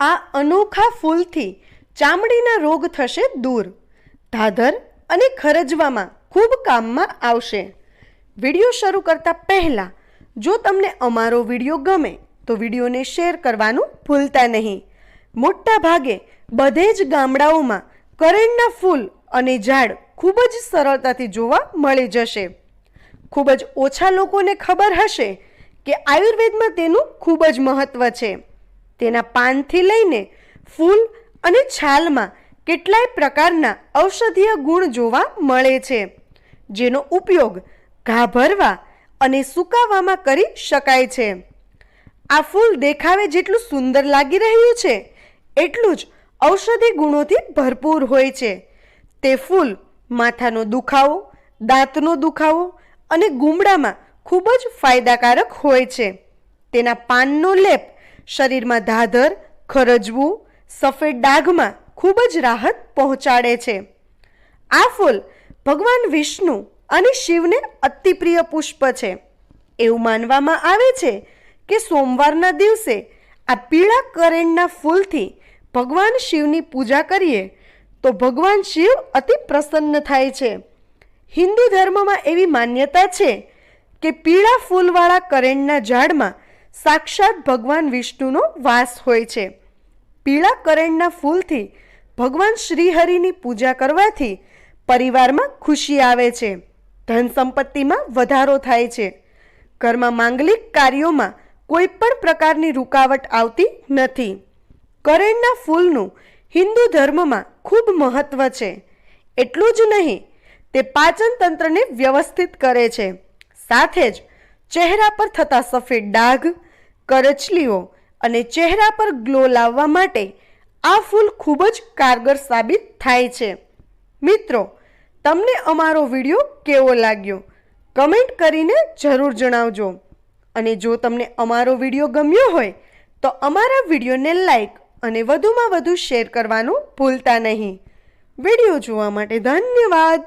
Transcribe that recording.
આ અનોખા ફૂલથી ચામડીના રોગ થશે દૂર. ધાધર અને ખરજવામાં ખૂબ કામમાં આવશે. વીડિયો શરૂ કરતા પહેલાં, જો તમને અમારો વીડિયો ગમે, તો વિડીયોને શેર કરવાનું ભૂલતા નહીં. મોટા ભાગે બધે જ ગામડાઓમાં કરેણના ફૂલ અને ઝાડ ખૂબ જ સરળતાથી જોવા મળી જશે. ખૂબ જ ઓછા લોકોને ખબર હશે કે આયુર્વેદમાં તેનું ખૂબ જ મહત્ત્વ છે. તેના પાનથી લઈને ફૂલ અને છાલમાં કેટલાય પ્રકારના ઔષધીય ગુણ જોવા મળે છે, જેનો ઉપયોગ ઘા ભરવા અને સુકાવામાં કરી શકાય છે. આ ફૂલ દેખાવે જેટલું સુંદર લાગી રહ્યું છે, એટલું જ ઔષધિ ગુણોથી ભરપૂર હોય છે. તે ફૂલ માથાનો દુખાવો, દાંતનો દુખાવો અને ગુમડામાં ખૂબ જ ફાયદાકારક હોય છે. તેના પાનનો લેપ શરીરમાં ધાધર, ખરજવું, સફેદ ડાઘમાં ખૂબ જ રાહત પહોંચાડે છે. આ ફૂલ ભગવાન વિષ્ણુ અને શિવને અતિપ્રિય પુષ્પ છે. એવું માનવામાં આવે છે કે સોમવારના દિવસે આ પીળા કરેણના ફૂલથી ભગવાન શિવની પૂજા કરીએ તો ભગવાન શિવ અતિ પ્રસન્ન થાય છે. હિન્દુ ધર્મમાં એવી માન્યતા છે કે પીળા ફૂલવાળા કરેણના ઝાડમાં સાક્ષાત ભગવાન વિષ્ણુનો વાસ હોય છે. પીળા કરેણના ફૂલથી ભગવાન શ્રીહરિની પૂજા કરવાથી પરિવારમાં ખુશી આવે છે. ધન સંપત્તિમાં વધારો થાય છે. ઘરમાં માંગલિક કાર્યોમાં કોઈ પણ પ્રકારની રૂકાવટ આવતી નથી. કરેણના ફૂલનું હિન્દુ ધર્મમાં ખૂબ મહત્વ છે. એટલું જ નહીં, તે પાચન તંત્રને વ્યવસ્થિત કરે છે. સાથે જ ચહેરા પર થતા સફેદ ડાઘ, કરચલીઓ અને ચહેરા પર ગ્લો લાવવા માટે આ ફૂલ ખૂબ જ કારગર સાબિત થાય છે. મિત્રો, તમને અમારો વીડિયો કેવો લાગ્યો? કમેન્ટ કરીને જરૂર જણાવજો. અને જો તમને અમારો વીડિયો ગમ્યો હોય, તો અમારા વિડીયોને લાઈક અને વધુમાં વધુ શેર કરવાનું ભૂલતા નહીં. વીડિયો જોવા માટે ધન્યવાદ.